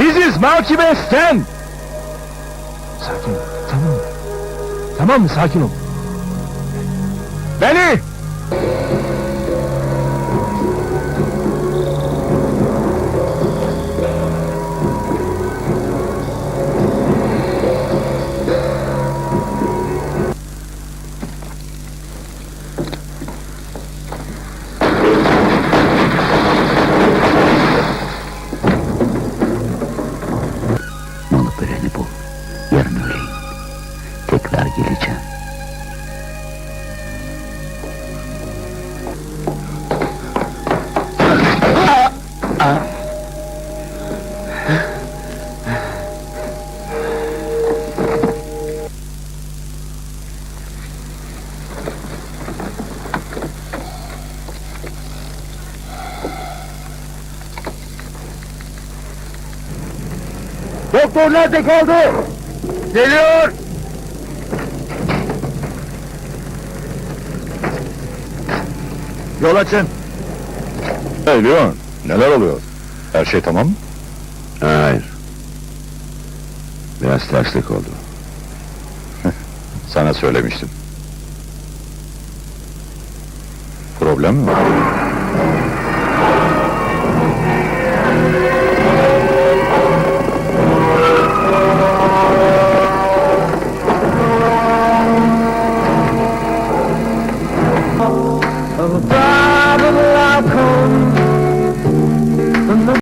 Aziz Makibe sen! Sakin ol, tamam mı? Tamam mı? Sakin ol. Beni! Tekrar geleceğim. Doktor nerede kaldı? Geliyor! Yol açın. Hey Leon, neler oluyor? Her şey tamam mı? Hayır. Biraz terslik oldu. Sana söylemiştim. Problem mi var? love of love